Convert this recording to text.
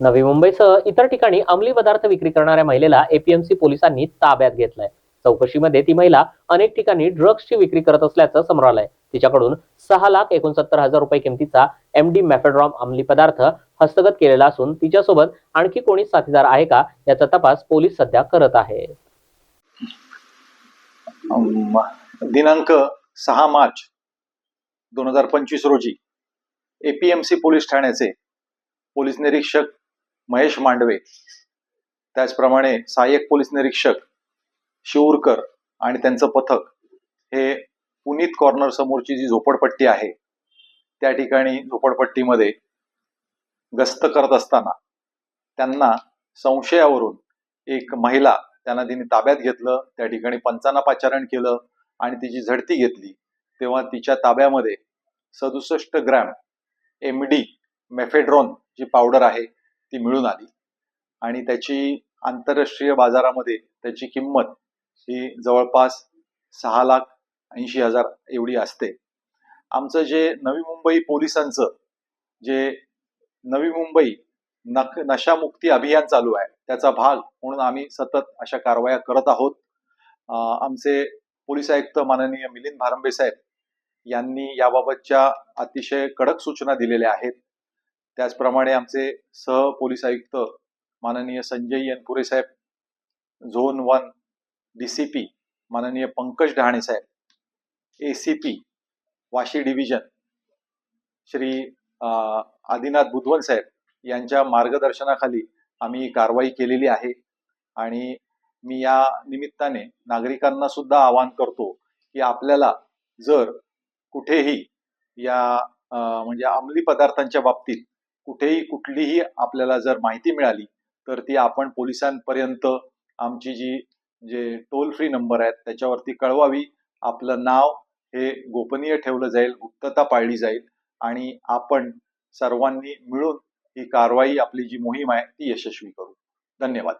नवी मुंबईसह इतर ठिकाणी अंमली पदार्थ विक्री करणाऱ्या महिलेला एपीएमसी पोलिसांनी ताब्यात घेतलंय. चौकशीमध्ये ती महिला अनेक ठिकाणी ड्रग्सची विक्री करत असल्याचं समोर आलंय. तिच्याकडून सहा लाख एकोणसत्तर हजार रुपये किमतीचा एमडी मॅफेड्रॉम अंमली पदार्थ हस्तगत केलेला असून तिच्यासोबत आणखी कोणी साथीदार आहे का याचा तपास पोलीस सध्या करत आहे दिनांक सहा मार्च दोन हजार पंचवीस रोजी एपीएमसी पोलीस ठाण्याचे पोलीस निरीक्षक महेश मांडवे. त्याचप्रमाणे सहाय्यक पोलीस निरीक्षक शिवूरकर आणि त्यांचं पथक हे पुनीत कॉर्नर समोरची जी झोपडपट्टी आहे त्या ठिकाणी झोपडपट्टीमध्ये गस्त करत असताना त्यांना संशयावरून एक महिला त्यांना तिने ताब्यात घेतलं त्या ठिकाणी पंचांना पाचारण केलं आणि तिची झडती घेतली. तेव्हा तिच्या ताब्यामध्ये सदुसष्ट ग्रॅम एम डी मेफेड्रॉन जी पावडर आहे ती मिळून आली. आणि त्याची आंतरराष्ट्रीय बाजारामध्ये त्याची किंमत ही जवळपास सहा लाख ऐंशी हजार एवढी असते. आमचं जे नवी मुंबई पोलिसांचं जे नवी मुंबई नक नशामुक्ती अभियान चालू आहे त्याचा भाग म्हणून आम्ही सतत अशा कारवाया करत आहोत. आमचे पोलीस आयुक्त माननीय मिलिंद भारंबे साहेब यांनी याबाबतच्या अतिशय कडक सूचना दिलेल्या आहेत. त्याचप्रमाणे आमचे सह पोलीस आयुक्त माननीय संजय यनपुरे साहेब zone one D C P माननीय पंकज डहाणे साहेब A C P Vashi division Shri Adinath Budhwan साहेब यांच्या मार्गदर्शनाखाली आम्ही कारवाई केलेली आहे आणि मी या निमित्ताने नागरिकांना सुद्धा आवाहन करतो की आपल्याला जर कुठेही या म्हणजे अंमली पदार्थांच्या बाबतीत कुठेही कुठलीही आपल्याला जर माहिती मिळाली तर ती आपण पोलिसांपर्यंत आमची जी जे टोल फ्री नंबर आहेत त्याच्यावरती कळवावी. आपलं नाव हे गोपनीय ठेवलं जाईल गुप्तता पाळली जाईल आणि आपण सर्वांनी मिळून ही कारवाई आपली जी मोहीम आहे ती यशस्वी करू. धन्यवाद.